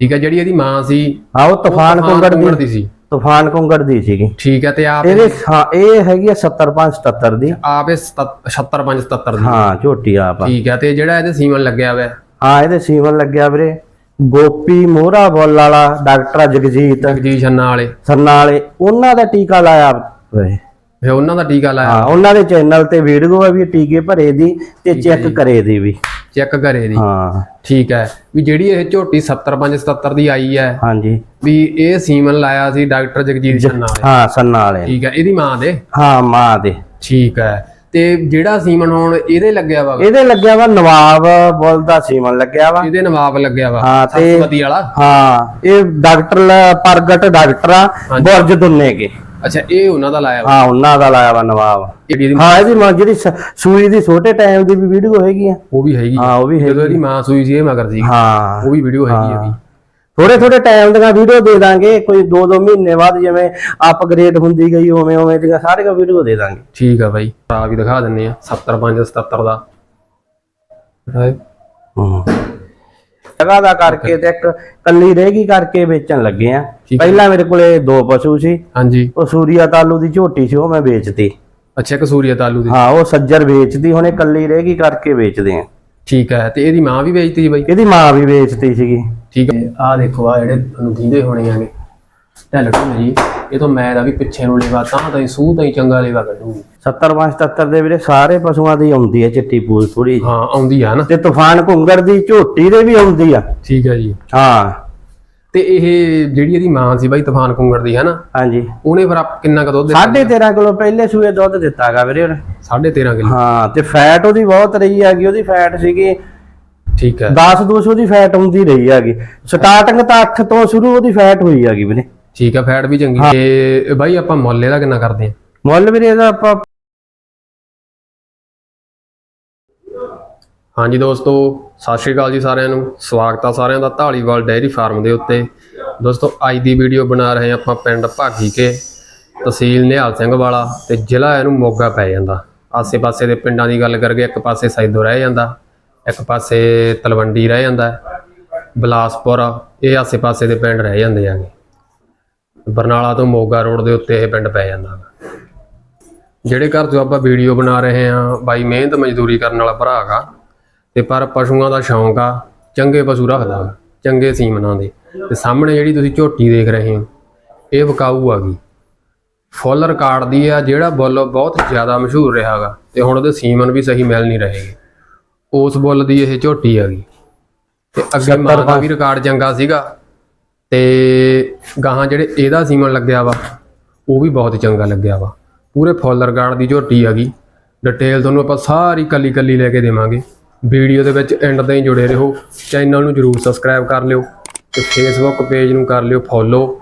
ਠੀਕ ਹੈ ਜਿਹੜੀ ਇਹਦੀ ਮਾਂ ਸੀ ਹਾਂ ਉਹ ਤੂਫਾਨ ਕੁੰਗੜ ਦੀ ਸੀ। ਤੂਫਾਨ ਕੁੰਗੜ ਦੀ ਸੀਗੀ। ਠੀਕ ਹੈ ਤੇ ਆਪ ਇਹਦੇ ਇਹ ਹੈਗੀ ਆ 70577 ਦੀ। ਆਪ ਇਹ 75 77 ਦੀ। ਹਾਂ ਝੋਟੀ ਆਪ। ਠੀਕ ਹੈ ਤੇ ਜਿਹੜਾ ਇਹਦੇ ਸੀਮਨ ਲੱਗਿਆ ਹੋਇਆ। ਹੈ, ਇਹਦੇ ਸੀਵਨ ਲੱਗਿਆ ਵੀਰੇ। ਗੋਪੀ ਮੋਹਰਾ ਬੁੱਲ ਵਾਲਾ ਡਾਕਟਰ ਜਗਜੀਤ ਜਗਜੀਤ ਛੰਨਾ ਵਾਲੇ। ਸੰਨਾ ਵਾਲੇ ਉਹਨਾਂ ਦਾ ਟੀਕਾ ਲਾਇਆ ਵੇ ਫਿਰ ਉਹਨਾਂ ਦਾ ਟੀਕਾ ਲਾਇਆ। ਹਾਂ ਉਹਨਾਂ ਦੇ ਚੈਨਲ ਤੇ ਵੀਡੀਓ ਆ ਵੀ ਟੀਕੇ ਭਰੇ ਦੀ ਤੇ ਚੈੱਕ ਕਰੇ ਦੀ ਵੀ। ਚੈੱਕ ਕਰੇ ਦੀ ਹਾਂ। ਠੀਕ ਹੈ। ਵੀ ਜਿਹੜੀ ਇਹ ਝੋਟੀ 75 77 ਦੀ ਆਈ ਹੈ ਹਾਂਜੀ। ਵੀ ਇਹ ਸੀਮਨ ਲਾਇਆ ਸੀ ਡਾਕਟਰ ਜਗਜੀਤ ਛੰਨਾ ਵਾਲੇ। ਹਾਂ ਸੰਨਾ ਵਾਲੇ। ਠੀਕ ਹੈ ਇਹਦੀ ਮਾਂ ਦੇ? ਹਾਂ ਮਾਂ ਦੇ। ਠੀਕ ਹੈ। ਤੇ ਜਿਹੜਾ ਸੀਮਨ ਹੁਣ ਇਹਦੇ ਲੱਗਿਆ ਵਾ? ਇਹਦੇ ਲੱਗਿਆ ਵਾ ਨਵਾਬ ਬੁੱਲ ਦਾ ਸੀਮਨ ਲੱਗਿਆ ਵਾ। ਇਹਦੇ ਨਵਾਬ ਲੱਗਿਆ ਵਾ ਹਾਂ ਤੇ ਸਰਸਵਤੀ ਵਾਲਾ? ਹਾਂ ਇਹ ਡਾਕਟਰ ਪ੍ਰਗਟ ਡਾਕਟਰ ਆ ਬੁਰਜ ਦੁੰਨੇ ਕੇ ਅੱਛਾ ਇਹ ਉਹਨਾਂ ਦਾ ਲਾਇਆ ਹਾਂ ਉਹਨਾਂ ਦਾ ਲਾਇਆ ਵਾ ਨਵਾਬ। ਇਹਦੀ ਹਾਂ ਇਹਦੀ ਮਾਂ ਜਿਹੜੀ ਸ- ਸੂਈ ਦੀ ਛੋਟੇ ਟਾਈਮ ਦੀ ਵੀ ਵੀਡੀਓ ਹੈਗੀ ਆ। ਉਹ ਵੀ ਹੈਗੀ। ਹਾਂ ਉਹ ਵੀ ਜਦੋਂ ਹੈਗੀ ਇਹਦੀ ਮਾਂ ਸੂਈ ਸੀ ਇਹ ਮਗਰ ਸੀ। ਹਾਂ। ਉਹ ਵੀ ਵੀਡੀਓ ਹੈਗੀ ਆ ਵੀ। ਥੋੜੇ ਥੋੜੇ ਟਾਈਮ ਦੀਆਂ ਵੀਡੀਓ ਦੇ ਦਾਂਗੇ। ਕੋਈ 2-2 ਮਹੀਨੇ ਬਾਅਦ ਜਿਵੇਂ ਅਪਗ੍ਰੇਡ ਹੁੰਦੀ ਗਈ ਉਵੇਂ ਉਵੇਂ ਦੀਆਂ ਸਾਰੀਆਂ ਵੀਡੀਓ ਦੇ ਦਾਂਗੇ। ਠੀਕ ਆ ਬਾਈ। ਆ ਵੀ ਦਿਖਾ ਦਿੰਨੇ ਆ 75 77 ਦਾ। ਹਾਂ। ਜਗ੍ਹਾ ਦਾ ਕਰਕੇ ਤੇ ਇੱਕ ਕੱਲੀ ਰਹਿਗੀ ਕਰਕੇ ਵੇਚਣ ਲੱਗੇ ਆ। ਠੀਕ ਪਹਿਲਾਂ ਮੇਰੇ ਕੋਲੇ ਦੋ ਪਸ਼ੂ ਸੀ। ਹਾਂਜੀ। ਉਹ ਸੂਰੀਆ ਤਾਲੂ ਦੀ ਝੋਟੀ ਸੀ ਉਹ ਮੈਂ ਵੇਚਤੀ। ਅੱਛਾ ਕਸੂਰੀਆ ਤਾਲੂ ਦੀ। ਹਾਂ ਉਹ ਸੱਜਰ ਵੇਚਦੀ ਹੁਣ ਇਹ ਕੱਲੀ ਰਹਿਗੀ ਕਰਕੇ ਵੇਚਦੇ ਆ। ਠੀਕ ਹੈ ਤੇ ਇਹਦੀ ਮਾਂ ਵੀ ਵੇਚਤੀ ਸੀ ਬਾਈ? ਇਹਦੀ ਮਾਂ ਵੀ ਵੇਚਤੀ ਸੀਗੀ। ਠੀਕ ਹੈ। ਆ ਦੇਖੋ ਆ ਜਿਹੜੇ ਤੁਹਾਨੂੰ ਦੀਂਦੇ ਹੋਣੇ ਆਗੇ ਢੱਲ ਢੁੱਲ ਜੀ। ਇਹ ਤਾਂ ਮੈਂ ਦਾ ਵੀ ਪਿੱਛੇ ਨੂੰ ਲੇਵਾ ਤਾਂ ਤਾਂ ਸੂਹ ਤਾਂ ਹੀ ਚੰਗਾ ਲੇਵਾ ਕੱਢੂਗੀ। 70 75 ਦੇ ਵੀਰੇ ਸਾਰੇ ਪਸ਼ੂਆਂ ਦੀ ਆਉਂਦੀ ਹੈ ਚਿੱਟੀ ਪੂਲ ਥੋੜੀ ਹਾਂ ਆਉਂਦੀ ਆ ਨਾ। ਤੇ ਤੂਫਾਨ ਘੁੰਗਰ ਦੀ ਝੋਟੀ ਦੇ ਵੀ ਆਉਂਦੀ ਆ। ਠੀਕ ਹੈ ਜੀ। ਹਾਂ। ਤੇ ਇਹ ਜਿਹੜੀ ਇਹਦੀ ਮਾਂ ਸੀ ਬਾਈ ਤੂਫਾਨ ਕੁੰਗੜ ਦੀ ਹੈ ਨਾ ਹਾਂਜੀ। ਉਹਨੇ ਫਿਰ ਕਿੰਨਾ ਕ ਦੁੱਧ ਦਿੱਤਾ ਸਾਢੇ 13 ਕਿਲੋ ਪਹਿਲੇ ਸੂਏ ਦੁੱਧ ਦਿੱਤਾਗਾ ਵੀਰੇ ਉਹਨੇ। 13.5 ਕਿਲੋ। ਹਾਂ ਤੇ ਫੈਟ ਉਹਦੀ ਬਹੁਤ ਰਹੀ ਹੈਗੀ ਉਹਦੀ ਫੈਟ ਸੀਗੀ ਠੀਕ ਹੈ 10 200 ਦੀ ਫੈਟ ਹੁੰਦੀ ਰਹੀ ਹੈਗੀ। ਸਟਾਰਟਿੰਗ ਤਾਂ 8 ਤੋਂ ਸ਼ੁਰੂ ਉਹਦੀ ਫੈਟ ਹੋਈ ਹੈਗੀ ਵੀਰੇ। ਠੀਕ ਹੈ ਫੈਟ ਵੀ ਚੰਗੀ ਤੇ ਬਾਈ ਆਪਾਂ ਮੁੱਲ ਇਹਦਾ ਕਿੰਨਾ ਕਰਦੇ ਆ? ਮੁੱਲ ਵੀਰੇ ਇਹਦਾ ਆਪਾਂ ਹਾਂਜੀ ਦੋਸਤੋ ਸਤਿ ਸ਼੍ਰੀ ਅਕਾਲ ਜੀ ਸਾਰਿਆਂ ਨੂੰ। ਸਵਾਗਤ ਆ ਸਾਰਿਆਂ ਦਾ ਢਾਲੀਵਾਲ ਡੈਰੀ ਫਾਰਮ ਦੇ ਉੱਤੇ। ਦੋਸਤੋ ਅੱਜ ਦੀ ਵੀਡੀਓ ਬਣਾ ਰਹੇ ਆਪਾਂ ਪਿੰਡ ਭਾਗੀ ਕੇ ਤਹਿਸੀਲ ਨਿਹਾਲ ਸਿੰਘ ਵਾਲਾ ਤੇ ਜ਼ਿਲ੍ਹਾ ਇਹਨੂੰ ਮੋਗਾ ਪੈ ਜਾਂਦਾ। ਆਸੇ-ਪਾਸੇ ਦੇ ਪਿੰਡਾਂ ਦੀ ਗੱਲ ਕਰਕੇ ਇੱਕ ਪਾਸੇ ਸੈਦੋ ਰਹਿ ਜਾਂਦਾ ਇੱਕ ਪਾਸੇ ਤਲਵੰਡੀ ਰਹਿ ਜਾਂਦਾ ਬਲਾਸਪੁਰ ਇਹ ਆਸੇ-ਪਾਸੇ ਦੇ ਪਿੰਡ ਰਹਿ ਜਾਂਦੇ ਆਗੇ। ਬਰਨਾਲਾ ਤੋਂ ਮੋਗਾ ਰੋਡ ਦੇ ਉੱਤੇ ਇਹ ਪਿੰਡ ਪੈ ਜਾਂਦਾ ਜਿਹੜੇ ਘਰ ਤੋਂ ਆਪਾਂ ਵੀਡੀਓ ਬਣਾ ਰਹੇ ਹਾਂ ਬਾਈ ਮਿਹਨਤ ਮਜ਼ਦੂਰੀ ਕਰਨ ਵਾਲਾ ਭਰਾ ਹੈਗਾ ਤੇ ਪਰ ਪਸ਼ੂਆਂ ਦਾ ਸ਼ੌਂਕ ਆ ਚੰਗੇ ਪਸ਼ੂ ਰੱਖਦਾ ਚੰਗੇ ਸੀਮਨਾਂ ਦੇ। ਤੇ ਸਾਹਮਣੇ ਜਿਹੜੀ ਤੁਸੀਂ ਝੋਟੀ ਦੇਖ ਰਹੇ ਹੋ ਇਹ ਵਿਕਾਊ ਆ ਗਈ। ਫੁੱਲ ਰਿਕਾਰਡ ਦੀ ਆ ਜਿਹੜਾ ਬੁੱਲ ਬਹੁਤ ਜ਼ਿਆਦਾ ਮਸ਼ਹੂਰ ਰਿਹਾਗਾ ਤੇ ਹੁਣ ਉਹਦੇ ਸੀਮਨ ਵੀ ਸਹੀ ਮਿਲ ਨਹੀਂ ਰਹੇਗੇ ਉਸ ਬੁੱਲ ਦੀ ਇਹ ਝੋਟੀ ਆ ਗਈ। ਤੇ ਅੱਗੇ ਮਾਂ ਦਾ ਵੀ ਰਿਕਾਰਡ ਚੰਗਾ ਸੀਗਾ। ਤੇ ਗਾਹਾਂ ਜਿਹੜੇ ਇਹਦਾ ਸੀਮਨ ਲੱਗਿਆ ਵਾ, ਉਹ ਵੀ ਬਹੁਤ ਚੰਗਾ ਲੱਗਿਆ ਵਾ। ਪੂਰੇ ਫੋਲਰ ਰਿਕਾਰਡ ਦੀ ਝੋਟੀ ਹੈਗੀ ਡਿਟੇਲ ਤੁਹਾਨੂੰ ਆਪਾਂ ਸਾਰੀ ਕੱਲੀ ਕੱਲੀ ਲੈ ਕੇ ਦੇਵਾਂਗੇ। ਵੀਡੀਓ ਦੇ ਵਿੱਚ ਐਂਡ ਤਾਈਂ ਜੁੜੇ ਰਹੋ। ਚੈਨਲ ਨੂੰ ਜਰੂਰ ਸਬਸਕ੍ਰਾਈਬ ਕਰ ਲਿਓ ਤੇ ਫੇਸਬੁੱਕ ਪੇਜ ਨੂੰ ਕਰ ਲਿਓ ਫੋਲੋ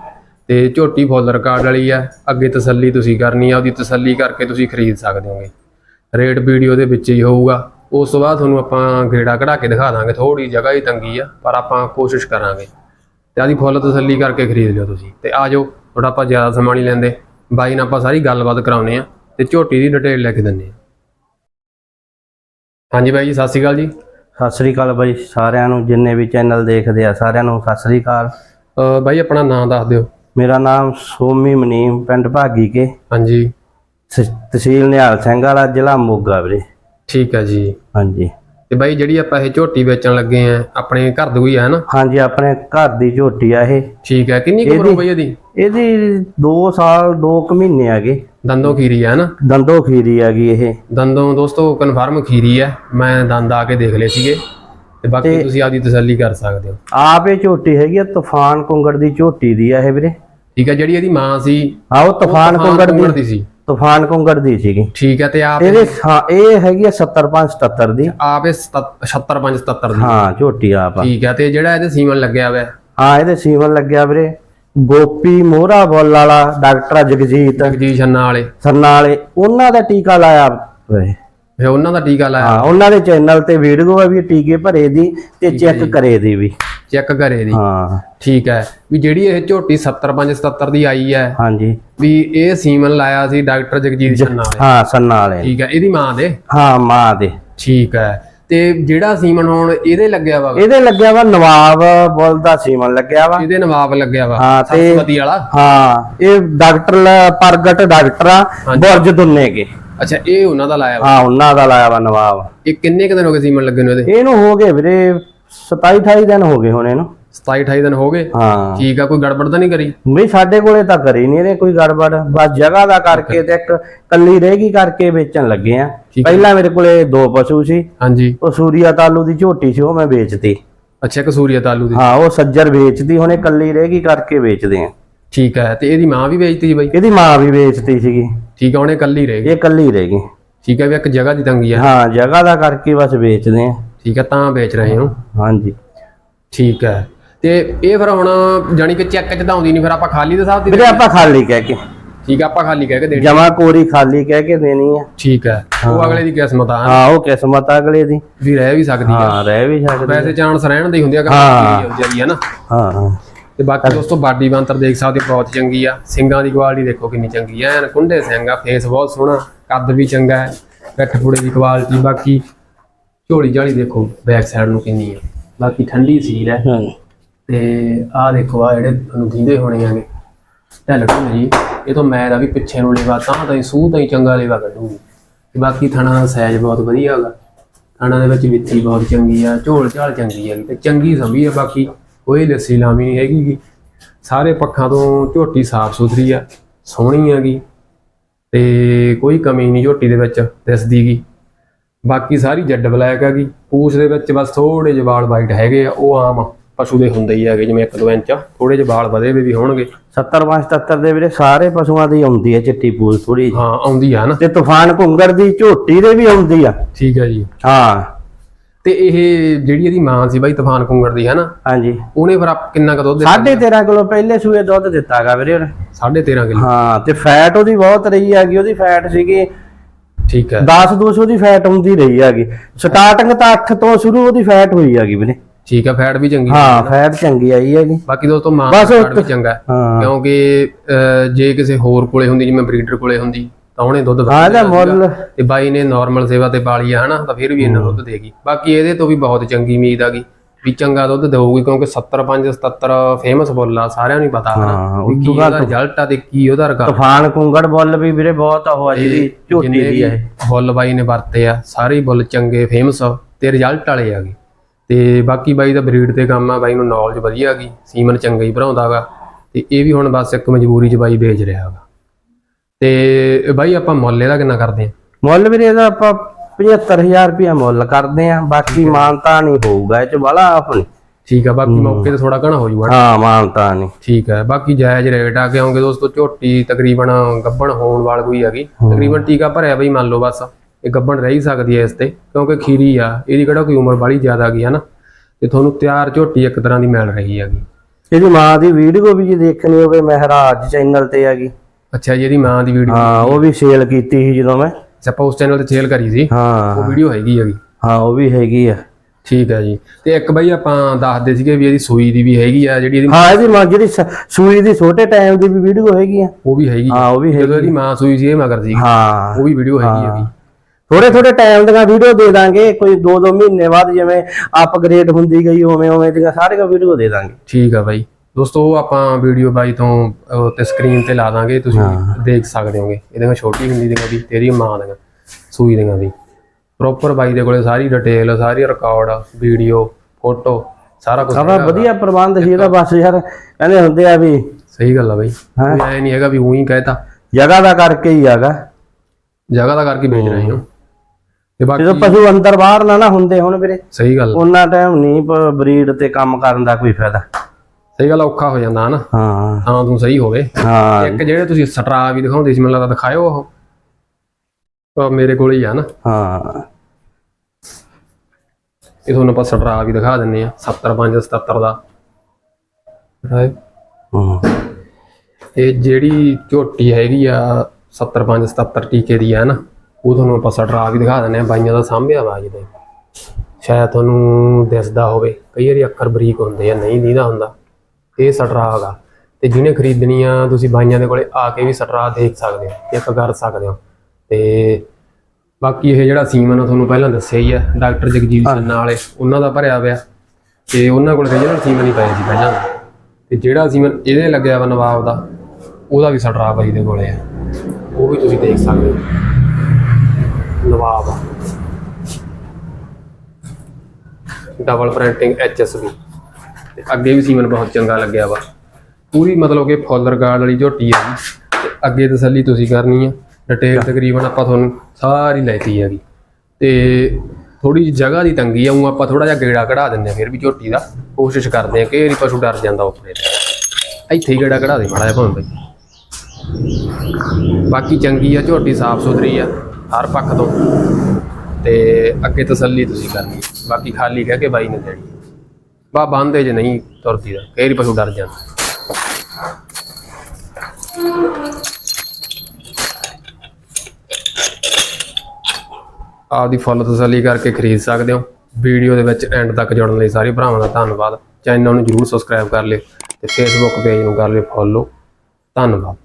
ਤੇ ਝੋਟੀ ਫੋਲਰ ਕਾਰਡ ਵਾਲੀ ਆ। ਅੱਗੇ ਤਸੱਲੀ ਤੁਸੀਂ ਕਰਨੀ ਆ, ਉਹਦੀ ਤਸੱਲੀ ਕਰਕੇ ਤੁਸੀਂ ਖਰੀਦ ਸਕਦੇ ਹੋਗੇ। ਰੇਟ ਵੀਡੀਓ ਦੇ ਵਿੱਚ ਹੀ ਹੋਊਗਾ। ਉਸ ਤੋਂ ਬਾਅਦ ਤੁਹਾਨੂੰ ਆਪਾਂ ਗੇੜਾ ਕਢਾ ਕੇ ਦਿਖਾ ਦਾਂਗੇ। ਥੋੜੀ ਜਗ੍ਹਾ ਹੀ ਤੰਗੀ ਆ, ਪਰ ਆਪਾਂ ਕੋਸ਼ਿਸ਼ ਕਰਾਂਗੇ। ਤੇ ਆਦੀ ਫੁੱਲ ਤਸੱਲੀ ਕਰਕੇ ਖਰੀਦ ਲਿਓ ਤੁਸੀਂ। ਤੇ ਆ ਜਾਓ ਥੋੜਾ ਆਪਾਂ ਜ਼ਿਆਦਾ ਸਮਾਂ ਨਹੀਂ ਲੈਂਦੇ। ਬਾਈ ਨਾਲ ਆਪਾਂ ਸਾਰੀ ਗੱਲਬਾਤ ਕਰਾਉਨੇ ਆ ਤੇ ਝੋਟੀ ਦੀ ਡਿਟੇਲ ਲੈ ਕੇ ਦਿੰਨੇ ਆ। ਹਾਂਜੀ ਬਾਈ ਜੀ ਸਤਿ ਸ਼੍ਰੀ ਅਕਾਲ ਜੀ। ਸਤਿ ਸ੍ਰੀ ਅਕਾਲ ਬਾਈ ਸਾਰਿਆਂ ਨੂੰ ਜਿੰਨੇ ਵੀ ਚੈਨਲ ਦੇਖਦੇ ਆ ਸਾਰਿਆਂ ਨੂੰ ਸਤਿ ਸ੍ਰੀ ਅਕਾਲ। ਅਹ ਬਾਈ ਆਪਣਾ ਨਾਮ ਦੱਸ ਦਿਓ। ਮੇਰਾ ਨਾਮ ਸੋਮੀ ਮਨੀਮ ਪਿੰਡ ਭਾਗੀ ਕੇ। ਹਾਂਜੀ। ਸ- ਤਹਿਸੀਲ ਨਿਹਾਲ ਸਿੰਘ ਵਾਲਾ ਜ਼ਿਲ੍ਹਾ ਮੋਗਾ ਵੀਰੇ। ਠੀਕ ਹੈ ਜੀ। ਹਾਂਜੀ। ਤੇ ਬਾਈ ਜਿਹੜੀ ਆਪਾਂ ਇਹ ਝੋਟੀ ਵੇਚਣ ਲੱਗੇ ਆ ਆਪਣੇ ਘਰ ਦੀ ਹੈ ਨਾ ਹਾਂਜੀ ਆਪਣੇ ਘਰ ਦੀ ਝੋਟੀ ਆ ਇਹ। ਠੀਕ ਹੈ ਕਿੰਨੀ ਕੁ ਉਮਰ ਹੋ ਬਈ ਇਹਦੀ? ਇਹਦੀ 2 ਸਾਲ 2 ਕੁ ਮਹੀਨੇ ਆਗੇ ਦੰਦੋਂ ਖੀਰੀ ਹੈ ਨਾ ਦੰਦੋ ਖੀਰੀ ਹੈਗੀ ਇਹ। ਦੰਦੋਂ ਦੋਸਤੋ ਕਨਫਰਮ ਖੀਰੀ ਹੈ ਮੈਂ ਦੰਦ ਆ ਕੇ ਦੇਖ ਲਏ ਸੀਗੇ। ਤੇ ਬਾਕੀ ਤੁਸੀਂ ਆਪਦੀ ਤਸੱਲੀ ਕਰ ਸਕਦੇ ਹੋ। ਆਪ ਇਹ ਝੋਟੀ ਹੈਗੀ ਆ ਤੂਫਾਨ ਕੁੰਗੜ ਦੀ ਝੋਟੀ ਦੀ ਆ ਇਹ ਵੀਰੇ। ਠੀਕ ਹੈ ਜਿਹੜੀ ਇਹਦੀ ਮਾਂ ਸੀ ਆ ਉਹ ਤੂਫਾਨ ਕੁੰਗੜ ਦੀ ਸੀ। ਤੂਫਾਨ ਕੁੰਗੜ ਦੀ ਸੀਗੀ। ਠੀਕ ਹੈ ਤੇ ਆਪ ਇਹਦੇ ਇਹ ਹੈਗੀ ਆ 70577 ਦੀ। ਆਪ ਇਹ 76 77 ਦੀ। ਹਾਂ ਝੋਟੀ ਆਪ। ਆ। ਠੀਕ ਹੈ ਤੇ ਜਿਹੜਾ ਇਹਦੇ ਸੀਮਨ ਲੱਗਿਆ ਹੋਇਆ। ਹਾਂ ਇਹਦੇ ਸੀਵਨ ਲੱਗਿਆ ਵੀਰੇ। ਗੋਪੀ ਮੋਹਰਾ ਬੁੱਲ ਵਾਲਾ ਡਾਕਟਰ ਜਗਜੀਤ ਜਗਜੀਤ ਛੰਨਾ ਵਾਲੇ। ਸੰਨਾ ਵਾਲੇ ਉਹਨਾਂ ਦਾ ਟੀਕਾ ਲਾਇਆ ਵੇ ਫਿਰ ਉਹਨਾਂ ਦਾ ਟੀਕਾ ਲਾਇਆ। ਹਾਂ ਉਹਨਾਂ ਦੇ ਚੈਨਲ ਤੇ ਵੀਡੀਓ ਆ ਵੀ ਟੀਕੇ ਭਰੇ ਦੀ ਤੇ ਚੈੱਕ ਕਰੇ ਦੀ ਵੀ। ਚੈੱਕ ਕਰੇ ਦੀ ਹਾਂ। ਠੀਕ ਹੈ। ਵੀ ਜਿਹੜੀ ਇਹ ਝੋਟੀ 75 77 ਦੀ ਆਈ ਹੈ ਹਾਂਜੀ। ਵੀ ਇਹ ਸੀਮਨ ਲਾਇਆ ਸੀ ਡਾਕਟਰ ਜਗਜੀਤ ਛੰਨਾ ਵਾਲੇ। ਹਾਂ ਸੰਨਾ ਵਾਲੇ। ਠੀਕ ਹੈ ਇਹਦੀ ਮਾਂ ਦੇ? ਹਾਂ ਮਾਂ ਦੇ। ਠੀਕ ਹੈ। ਤੇ ਜਿਹੜਾ ਸੀਮਨ ਹੁਣ ਇਹਦੇ ਲੱਗਿਆ ਵਾ? ਇਹਦੇ ਲੱਗਿਆ ਵਾ ਨਵਾਬ ਬੁੱਲ ਦਾ ਸੀਮਨ ਲੱਗਿਆ ਵਾ। ਇਹਦੇ ਨਵਾਬ ਲੱਗਿਆ ਵਾ ਹਾਂ, ਤੇ- ਸਰਸਵਤੀ ਵਾਲਾ? ਹਾਂ ਇਹ ਡਾਕਟਰ ਪ੍ਰਗਟ ਡਾਕਟਰ ਆ ਬੁਰਜ ਦੁੰਨੇ ਕੇ ਅੱਛਾ ਇਹ ਉਹਨਾਂ ਦਾ ਲਾਇਆ ਵਾ? ਹਾਂ ਉਹਨਾਂ ਦਾ ਲਾਇਆ ਵਾ ਨਵਾਬ। ਇਹ ਕਿੰਨੇ ਕੁ ਦਿਨ ਹੋ ਗਏ ਸੀਮਨ ਲੱਗੇ ਨੂੰ ਇਹਦੇ? ਇਹਨੂੰ ਹੋ ਗਏ ਵੀਰੇ 27 28 ਦਿਨ ਹੋ ਗਏ ਹੁਣ ਇਹਨੂੰ। 27 28 ਦਿਨ ਹੋ ਗਏ? ਹਾਂ। ਠੀਕ ਆ ਕੋਈ ਗੜਬੜ ਤਾਂ ਨਹੀਂ ਕਰੀ? ਵੀ ਸਾਡੇ ਕੋਲੇ ਤਾਂ ਕਰੀ ਨਹੀਂ ਇਹਨੇ ਕੋਈ ਗੜਬੜ। ਬਸ ਜਗ੍ਹਾ ਦਾ ਕਰਕੇ ਤੇ ਇੱਕ ਕੱਲੀ ਰਹਿਗੀ ਕਰਕੇ ਵੇਚਣ ਲੱਗੇ ਆ। ਪਹਿਲਾਂ ਮੇਰੇ ਕੋਲੇ ਦੋ ਪਸ਼ੂ ਸੀ। ਹਾਂਜੀ। ਉਹ ਸੂਰੀਆ ਤਾਲੂ ਦੀ ਝੋਟੀ ਸੀ ਉਹ ਮੈਂ ਵੇਚਤੀ। ਅੱਛਾ ਕਸੂਰੀਆ ਤਾਲੂ ਦੀ। ਹਾਂ ਉਹ ਸੱਜਰ ਵੇਚਦੀ ਹੁਣ ਇਹ ਕੱਲੀ ਰਹਿਗੀ ਕਰਕੇ ਵੇਚਦੇ ਆ। ਠੀਕ ਹੈ ਤੇ ਇਹਦੀ ਮਾਂ ਵੀ ਵੇਚਤੀ ਸੀ ਬਾਈ? ਇਹਦੀ ਮਾਂ ਵੀ ਵੇਚਤੀ ਸੀਗੀ। ਠੀਕ ਆ ਉਹਨੇ ਕੱਲੀ ਰਹਿ ਗਈ। ਇਹ ਕੱਲੀ ਰਹਿ ਗਈ। ਠੀਕ ਹੈ ਵੀ ਇੱਕ ਜਗ੍ਹਾ ਦੀ ਤੰਗੀ ਆ। ਹਾਂ ਜਗ੍ਹਾ ਦਾ ਕਰਕੇ ਬਸ ਵੇਚਦੇ ਆ। ਠੀਕ ਹੈ ਤਾਂ ਵੇਚ ਰਹੇ ਹੋ? ਹਾਂਜੀ। ਠੀਕ ਹੈ ਤੇ ਇਹ ਫਿਰ ਹੁਣ ਜਾਨੀ ਕਿ ਚੈੱਕ ਚ ਤਾਂ ਆਉਂਦੀ ਨਹੀਂ ਫਿਰ ਆਪਾਂ ਖਾਲੀ ਦੇ ਹਿਸਾਬ ਦੀ ਵੀਰੇ ਆਪਾਂ ਖਾਲੀ ਕਹਿ ਕੇ। ਠੀਕ ਆ ਆਪਾਂ ਖਾਲੀ ਕਹਿ ਕੇ ਦੇਣੀ। ਜਮਾ ਕੋਰੀ ਖਾਲੀ ਕਹਿ ਕੇ ਦੇਣੀ ਆ। ਠੀਕ ਹੈ ਉਹ ਅਗਲੇ ਦੀ ਕਿਸਮਤ ਆ। ਹਾਂ ਉਹ ਕਿਸਮਤ ਆ ਅਗਲੇ ਦੀ। ਵੀ ਰਹਿ ਵੀ ਸਕਦੀ ਆ। ਹਾਂ ਰਹਿ ਵੀ ਸਕਦੇ ਵੈਸੇ ਚਾਂਸ ਰਹਿਣ ਦੇ ਹੀ ਹੁੰਦੇ ਆ ਹਾਂ। ਕਿ ਵਿਚਾਰੀ ਹੈ ਨਾ। ਹਾਂ ਹਾਂ। ਤੇ ਬਾਕੀ ਦੋਸਤੋ ਬਾਡੀ ਬੰਤਰ ਦੇਖ ਸਕਦੇ ਬਹੁਤ ਚੰਗੀ ਆ। ਸਿੰਗਾਂ ਦੀ ਕੁਆਲਿਟੀ ਦੇਖੋ ਕਿੰਨੀ ਚੰਗੀ ਆ। ਐਨ ਕੁੰਡੇ ਸਿੰਘ ਆ ਫੇਸ ਬਹੁਤ ਸੋਹਣਾ ਕੱਦ ਵੀ ਚੰਗਾ ਹੈ ਪਿੱਠ ਪੁੜੇ ਦੀ ਕੁਆਲਿਟੀ ਬਾਕੀ ਝੋਲੀ ਝਾਲੀ ਦੇਖੋ ਬੈਕ ਸਾਈਡ ਨੂੰ ਕਿੰਨੀ ਆ। ਬਾਕੀ ਠੰਡੀ ਸੀਲ ਹੈ। ਹਾਂ। ਤੇ ਆਹ ਦੇਖੋ ਆ ਜਿਹੜੇ ਤੁਹਾਨੂੰ ਦਿੰਦੇ ਹੋਣੇ ਆਗੇ ਢੱਲ ਢੁੱਲ ਜੀ ਇਹ ਤੋਂ ਮੈਂ ਦਾ ਵੀ ਪਿੱਛੇ ਨੂੰ ਲੇਵਾ ਤਾਂ ਤਾਂ ਸੂਹ ਤਾਂ ਹੀ ਚੰਗਾ ਲੇਵਾ ਕੱਢੂਗੀ। ਤੇ ਬਾਕੀ ਥਣਾ ਦਾ ਸਾਈਜ਼ ਬਹੁਤ ਵਧੀਆ ਹੈਗਾ। ਥਣਾ ਦੇ ਵਿੱਚ ਵਿੱਥੀ ਬਹੁਤ ਚੰਗੀ ਆ ਝੋਲ ਝਾਲ ਚੰਗੀ ਹੈਗੀ ਤੇ ਚੰਗੀ ਸੰਭੀ ਆ ਬਾਕੀ ਕੋਈ ਲੱਸੀ ਲਾਮੀ ਨਹੀਂ ਹੈਗੀ ਗੀ। ਸਾਰੇ ਪੱਖਾਂ ਤੋਂ ਝੋਟੀ ਸਾਫ਼ ਸੁਥਰੀ ਆ ਸੋਹਣੀ ਹੈਗੀ ਤੇ ਕੋਈ ਕਮੀ ਨਹੀਂ ਝੋਟੀ ਦੇ ਵਿੱਚ ਦਿਸਦੀ ਗੀ। ਬਾਕੀ ਸਾਰੀ ਜੱਡ ਬਲੈਕ ਹੈਗੀ ਪੂਛ ਦੇ ਵਿੱਚ ਬਸ ਥੋੜੇ ਜਿਹੇ ਵਾਲ ਵਾਈਟ ਹੈਗੇ ਆ ਉਹ ਆਮ ਪਸ਼ੂ ਦੇ ਹੁੰਦੇ ਹੀ ਹੈਗੇ ਜਿਵੇਂ 1-2 ਇੰਚ ਥੋੜੇ ਜਿਹੇ ਵਾਲ ਵਧੇ ਵੀ ਹੋਣਗੇ। 70 75 ਦੇ ਵੀਰੇ ਸਾਰੇ ਪਸ਼ੂਆਂ ਦੀ ਆਉਂਦੀ ਹੈ ਚਿੱਟੀ ਪੂਲ ਥੋੜੀ ਹਾਂ ਆਉਂਦੀ ਆ ਨਾ। ਤੇ ਤੂਫਾਨ ਘੁੰਗਰ ਦੀ ਝੋਟੀ ਦੇ ਵੀ ਆਉਂਦੀ ਆ। ਠੀਕ ਹੈ ਜੀ। ਹਾਂ। ਤੇ ਇਹ ਜਿਹੜੀ ਇਹਦੀ ਮਾਂ ਸੀ ਬਾਈ ਤੂਫਾਨ ਕੁੰਗੜ ਦੀ ਹੈ ਨਾ? ਹਾਂਜੀ। ਉਹਨੇ ਫਿਰ ਕਿੰਨਾ ਕੁ ਦੁੱਧ ਦਿੱਤਾ? ਸਾਢੇ 13 ਕਿਲੋ ਪਹਿਲੇ ਸੂਏ ਦੁੱਧ ਦਿੱਤਾਗਾ ਵੀਰੇ ਉਹਨੇ। 13.5 ਕਿਲੋ। ਹਾਂ ਤੇ ਫੈਟ ਉਹਦੀ ਬਹੁਤ ਰਹੀ ਹੈਗੀ ਉਹਦੀ ਫੈਟ ਸੀਗੀ ਠੀਕ ਹੈ। 10 200 ਦੀ ਫੈਟ ਆਉਂਦੀ ਰਹੀ ਹੈਗੀ। ਸਟਾਰਟਿੰਗ ਤਾਂ 8 ਤੋਂ ਸ਼ੁਰੂ ਉਹਦੀ ਫੈਟ ਹੋਈ ਹੈਗੀ ਵੀਰੇ। ਠੀਕ ਹੈ ਫੈਟ ਵੀ ਚੰਗੀ ਹਾਂ ਫੈਟ ਚੰਗੀ ਆਈ ਹੈਗੀ। ਬਾਕੀ ਦੋਸਤੋ ਮਾਂ ਦਾ ਫੈਟ ਵੀ ਚੰਗਾ ਹੈ। ਹਾਂ। ਕਿਉਂਕਿ ਜੇ ਕਿਸੇ ਹੋਰ ਕੋਲੇ ਹੁੰਦੀ ਜਿਵੇਂ ਬਰੀਡਰ ਕੋਲੇ ਹੁੰਦੀ ਤਾਂ ਉਹਨੇ ਦੁੱਧ ਹਾਂ ਵਧੀਆ ਮੁੱਲ ਤੇ ਬਾਈ ਨੇ ਨਾਰਮਲ ਸੇਵਾ ਤੇ ਪਾਲੀ ਆ ਹਨਾ ਤਾਂ ਫਿਰ ਵੀ ਇੰਨਾ ਦੁੱਧ ਦੇਗੀ ਬਾਕੀ ਇਹਦੇ ਤੋਂ ਵੀ ਬਹੁਤ ਚੰਗੀ ਉਮੀਦ ਆਗੀ ਵੀ ਚੰਗਾ ਦੁੱਧ ਦੇਊਗੀ ਕਿਉਂਕਿ 75 77 ਫੇਮਸ ਬੁੱਲ ਆ ਸਾਰਿਆਂ ਨੂੰ ਪਤਾ। ਹਾਂ, ਵੀ ਕੀ ਉਹਦਾ ਰਿਜ਼ਲਟ ਆ ਤੇ ਕੀ ਉਹਦਾ ਰਿਕਾਰਡ ਤੂਫਾਨ ਕੁੰਗੜ ਬੁੱਲ ਵੀ ਵੀਰੇ ਬਹੁਤ ਉਹ ਆ ਜਿਹਦੀ ਝੋਟੀ ਦੀ ਹੈ ਬੁੱਲ ਬਾਈ ਨੇ ਵਰਤੇ ਆ ਸਾਰੇ ਬੁੱਲ ਚੰਗੇ ਫੇਮਸ ਤੇ ਰਿਜ਼ਲਟ ਵਾਲੇ ਆਗੇ ਤੇ ਬਾਕੀ ਬਾਈ ਦਾ ਬਰੀਡ ਤੇ ਕੰਮ ਆ ਬਾਈ ਨੂੰ ਨੌਲੇਜ ਵਧੀਆ ਹੈਗੀ ਸੀਮਨ ਚੰਗਾ ਹੀ ਭਰਾਉਂਦਾਗਾ ਤੇ ਇਹ ਵੀ ਹੁਣ ਬਸ ਇੱਕ ਮਜਬੂਰੀ 'ਚ ਬਾਈ ਵੇਚ ਰਿਹਾ ਹੈਗਾ ਤੇ ਬਾਈ ਆਪਾਂ ਮੁੱਲ ਇਹਦਾ ਕਿੰਨਾ ਕਰਦੇ ਆ? ਮੁੱਲ ਵੀਰੇ ਇਹਦਾ ਆਪਾਂ 75000 ਰੁਪਇਆ ਮੁੱਲ ਕਰਦੇ ਆ ਬਾਕੀ ਮਾਨਤਾ ਨਹੀਂ ਹੋਊਗਾ ਇਹ ਚ ਬੜਾ ਆਪਣੀ ਠੀਕ ਆ ਬਾਕੀ ਮੌਕੇ ਤੇ ਥੋੜਾ ਘਣਾ ਹੋ ਜੂਗਾ। ਹਾਂ ਮਾਨਤਾ ਨਹੀਂ ਠੀਕ ਹੈ ਬਾਕੀ ਜਾਇਜ਼ ਰੇਟ ਆ ਕਿਉਂਕਿ ਦੋਸਤੋ ਝੋਟੀ ਤਕਰੀਬਨ ਗੱਬਣ ਹੋਣ ਵਾਲ ਕੋਈ ਹੈਗੀ। ਤਕਰੀਬਨ ਟੀਕਾ ਭਰਿਆ ਬਈ ਮੰਨ ਲਓ ਬਸ ਇਹ ਗੱਬਣ ਰਹਿ ਸਕਦੀ ਹੈ ਇਸ ਤੇ ਕਿਉਂਕਿ ਖੀਰੀ ਆ ਇਹਦੀ ਕਿਹੜਾ ਕੋਈ ਉਮਰ ਬਾਲੀ ਜ਼ਿਆਦਾ ਗਈ ਹੈ ਨਾ। ਤੇ ਤੁਹਾਨੂੰ ਤਿਆਰ ਝੋਟੀ ਇੱਕ ਤਰ੍ਹਾਂ ਦੀ ਮਿਲ ਰਹੀ ਹੈਗੀ। ਇਹਦੀ ਮਾਂ ਦੀ ਵੀਡੀਓ ਵੀ ਜੇ ਦੇਖਣੀ ਹੋਵੇ ਮਹਿਰਾਜ ਚੈਨਲ ਤੇ ਹੈਗੀ। ਅੱਛਾ ਜੀ ਇਹਦੀ ਮਾਂ ਦੀ ਵੀਡੀਓ। ਹਾਂ ਉਹ ਵੀ ਸੇਲ ਕੀਤੀ ਸੀ ਜਦੋਂ ਮੈਂ। ਆਪਾਂ ਉਸ ਚੈਨਲ ਤੇ ਸੇਲ ਕਰੀ ਸੀ। ਹਾਂ ਉਹ ਵੀਡੀਓ ਹੈਗੀ ਹੈਗੀ ਹਾਂ ਉਹ ਵੀ ਹੈਗੀ ਆ। ਠੀਕ ਹੈ ਜੀ। ਤੇ ਇੱਕ ਬਈ ਆਪਾਂ ਦੱਸਦੇ ਸੀਗੇ ਵੀ ਇਹਦੀ ਸੂਈ ਦੀ ਵੀ ਹੈਗੀ ਆ ਜਿਹੜੀ ਇਹਦੀ ਹਾਂ ਇਹਦੀ ਮਾਂ ਜਿਹੜੀ ਸੂਈ ਦੀ ਛੋਟੇ ਟਾਈਮ ਦੀ ਵੀ ਵੀਡੀਓ ਹੈਗੀ ਆ। ਉਹ ਵੀ ਹੈਗੀ। ਹਾਂ ਉਹ ਵੀ ਜਦੋਂ ਹੈਗੀ ਇਹਦੀ ਮਾਂ ਸੂਈ ਸੀ ਇਹ ਮਗਰ ਸੀ ਹਾਂ। ਉਹ ਵੀ ਵੀਡੀਓ ਹੈਗੀ ਹੈਗੀ ਥੋੜੇ ਥੋੜੇ ਟਾਈਮ ਦੀਆਂ ਵੀਡੀਓ ਦੇ ਦਾਂਗੇ। ਕੋਈ 2-2 ਮਹੀਨੇ ਬਾਅਦ ਜਿਵੇਂ ਅਪਗ੍ਰੇਡ ਹੁੰਦੀ ਗਈ ਉਵੇਂ ਉਵੇਂ ਦੀਆਂ ਸਾਰੀਆਂ ਵੀਡੀਓ ਦੇ ਦਾਂਗੇ। ਠੀਕ ਆ ਬਾਈ। ਦੋਸਤੋ ਉਹ ਆਪਾਂ ਵੀਡੀਓ ਬਾਈ ਤੋਂ ਅਹ, ਤੇ ਸਕਰੀਨ ਤੇ ਲਾ ਦਾਂਗੇ ਤੁਸੀਂ ਦੇਖ ਸਕਦੇ ਹੋਗੇ। ਇਹਦੀਆਂ ਛੋਟੀ ਹੁੰਦੀ ਦੀਆਂ ਵੀ ਤੇਰੀ ਮਾਂ ਦੀਆਂ ਸੂਈ ਦੀਆਂ ਵੀ। ਪ੍ਰੋਪਰ ਬਾਈ ਦੇ ਕੋਲੇ ਸਾਰੀ ਡਿਟੇਲ ਸਾਰੀ ਰਿਕਾਰਡ ਵੀਡੀਓ ਫੋਟੋ ਸਾਰਾ ਕੁਝ ਸਾਰਾ ਵਧੀਆ ਪ੍ਰਬੰਧ ਸੀ ਇਹਦਾ ਬਸ ਯਾਰ ਕਹਿੰਦੇ ਹੁੰਦੇ ਆ ਵੀ ਸਹੀ ਗੱਲ ਆ ਬਾਈ। ਐ ਨਹੀਂ ਹੈਗਾ ਵੀ ਉਹੀ ਕਹਿਤਾ। ਜਗ੍ਹਾ ਦਾ ਕਰਕੇ ਹੀ ਹੈਗਾ। ਜਗ੍ਹਾ ਦਾ ਕਰਕੇ ਵੇਚ ਰਹੇ ਹਾਂ। ਤੇ ਬਾਕੀ ਜਦੋਂ ਪਸ਼ੂ ਅੰਦਰ ਬਾਹਰ ਨਾ ਨਾ ਹੁੰਦੇ ਹੁਣ ਵੀਰੇ ਸਹੀ ਗੱਲ ਉਹਨਾਂ ਟਾਈਮ ਨਹੀਂ ਬਰੀਡ ਤੇ ਕੰਮ ਕਰਨ ਦਾ ਕੋਈ ਫਾਇਦਾ। ਸਹੀ ਗੱਲ ਔਖਾ ਹੋ ਜਾਂਦਾ ਹਨਾ। ਹਾਂ। ਤਾਂ ਤੂੰ ਸਹੀ ਹੋਵੇ। ਹਾਂ। ਇੱਕ ਜਿਹੜੇ ਤੁਸੀਂ ਸਟਰਾ ਵੀ ਦਿਖਾਉਂਦੇ ਸੀ ਮੈਨੂੰ ਲੱਗਦਾ ਦਿਖਾਇਓ ਉਹ। ਉਹ ਮੇਰੇ ਕੋਲ ਹੀ ਆ ਨਾ। ਹਾਂ। ਇਹ ਤੁਹਾਨੂੰ ਆਪਾਂ ਸਟਰਾ ਵੀ ਦਿਖਾ ਦਿੰਨੇ ਆ 75 77 ਦਾ। ਹੈ ਹੂੰ। ਇਹ ਜਿਹੜੀ ਝੋਟੀ ਹੈਗੀ ਆ 75 77 ਟੀਕੇ ਦੀ ਆ ਨਾ ਉਹ ਤੁਹਾਨੂੰ ਆਪਾਂ ਸਟਰਾ ਵੀ ਦਿਖਾ ਦਿੰਨੇ ਆ ਬਾਈਆਂ ਦਾ ਸਾਂਭਿਆ ਵਾ ਜਿਹਦੇ ਸ਼ਾਇਦ ਤੁਹਾਨੂੰ ਦਿਸਦਾ ਹੋਵੇ ਕਈ ਵਾਰੀ ਅੱਖਰ ਬਰੀਕ ਹੁੰਦੇ ਆ ਨਹੀਂ ਦੀਦਾ ਹੁੰਦਾ। ਇਹ ਸਟਰਾ ਹੈਗਾ। ਤੇ ਜਿਹਨੇ ਖਰੀਦਣੀ ਆ ਤੁਸੀਂ ਬਾਈਆਂ ਦੇ ਕੋਲੇ ਆ ਕੇ ਵੀ ਸਟਰਾ ਦੇਖ ਸਕਦੇ ਹੋ ਚੈੱਕ ਕਰ ਸਕਦੇ ਹੋ। ਤੇ ਬਾਕੀ ਇਹ ਜਿਹੜਾ ਸੀਮਨ ਆ ਤੁਹਾਨੂੰ ਪਹਿਲਾਂ ਦੱਸਿਆ ਹੀ ਹੈ ਡਾਕਟਰ ਜਗਜੀਤ ਸੰਨਾ ਵਾਲੇ ਉਹਨਾਂ ਦਾ ਭਰਿਆ ਹੋਇਆ। ਤੇ ਉਹਨਾਂ ਕੋਲ ਰੀਜਨਲ ਸੀਮਨ ਹੀ ਪਏ ਸੀ ਪਹਿਲਾਂ। ਤੇ ਜਿਹੜਾ ਸੀਮਨ ਇਹਦੇ ਲੱਗਿਆ ਵਾ ਨਵਾਬ ਦਾ ਉਹਦਾ ਵੀ ਸਟਰਾ ਬਾਈ ਦੇ ਕੋਲੇ ਆ। ਉਹ ਵੀ ਤੁਸੀਂ ਦੇਖ ਸਕਦੇ ਹੋ। ਨਵਾਬ ਆ। ਡਬਲ ਪ੍ਰਿੰਟਿੰਗ ਐਚਐਸਬੀ ਤੇ ਅੱਗੇ ਵੀ ਸੀਮਨ ਬਹੁਤ ਚੰਗਾ ਲੱਗਿਆ ਵਾ। ਪੂਰੀ ਮਤਲਬ ਕਿ ਫੁੱਲ ਰਿਗਾਰਡ ਵਾਲੀ ਝੋਟੀ ਆ ਜੀ। ਤੇ ਅੱਗੇ ਤਸੱਲੀ ਤੁਸੀਂ ਕਰਨੀ ਆ। ਡਿਟੇਲ ਤਕਰੀਬਨ ਆਪਾਂ ਤੁਹਾਨੂੰ ਸਾਰੀ ਲੈਤੀ ਹੈਗੀ। ਤੇ ਥੋੜੀ ਜਿਹੀ ਜਗ੍ਹਾ ਦੀ ਤੰਗੀ ਆ ਉਹ ਆਪਾਂ ਥੋੜਾ ਜਿਹਾ ਗੇੜਾ ਕਢਾ ਦਿੰਦੇ ਆ ਫਿਰ ਵੀ ਝੋਟੀ ਦਾ। ਕੋਸ਼ਿਸ਼ ਕਰਦੇ ਆ ਕਿ ਇਹ ਪਸ਼ੂ ਡਰ ਜਾਂਦਾ ਉੱਪਰੇ ਇੱਥੇ ਹੀ ਗੇੜਾ ਕਢਾ ਦੇ ਮਾੜਾ ਜਿਹਾ ਭਾਵੇਂ ਬਈ। ਬਾਕੀ ਚੰਗੀ ਆ, ਝੋਟੀ ਸਾਫ਼ ਸੁਥਰੀ ਆ, ਹਰ ਪੱਖ ਤੋਂ। ਤੇ ਅੱਗੇ ਤਸੱਲੀ ਤੁਸੀਂ ਕਰਨੀ। ਬਾਕੀ ਖਾਲੀ ਕਹਿ ਕੇ ਬਾਈ ਨੇ ਦੇਣੀ। ਬਾ ਬੰਦੇ ਜੇ ਨਹੀਂ ਤੁਰਦੀ ਦਾ, ਕਈ ਵਾਰੀ ਪਸ਼ੂ ਡਰ ਜਾਂਦਾ। ਆਪਦੀ ਫੁੱਲ ਤਸੱਲੀ ਕਰਕੇ ਖਰੀਦ ਸਕਦੇ ਹੋ। ਵੀਡੀਓ ਦੇ ਵਿੱਚ ਐਂਡ ਤੱਕ ਜੁੜਨ ਲਈ ਸਾਰੇ ਭਰਾਵਾਂ ਦਾ ਧੰਨਵਾਦ। ਚੈਨਲ ਨੂੰ ਜਰੂਰ ਸਬਸਕ੍ਰਾਈਬ ਕਰ ਲਿਓ ਤੇ ਫੇਸਬੁੱਕ ਪੇਜ ਨੂੰ ਕਰ ਲਿਓ ਫੋਲੋ ਧੰਨਵਾਦ।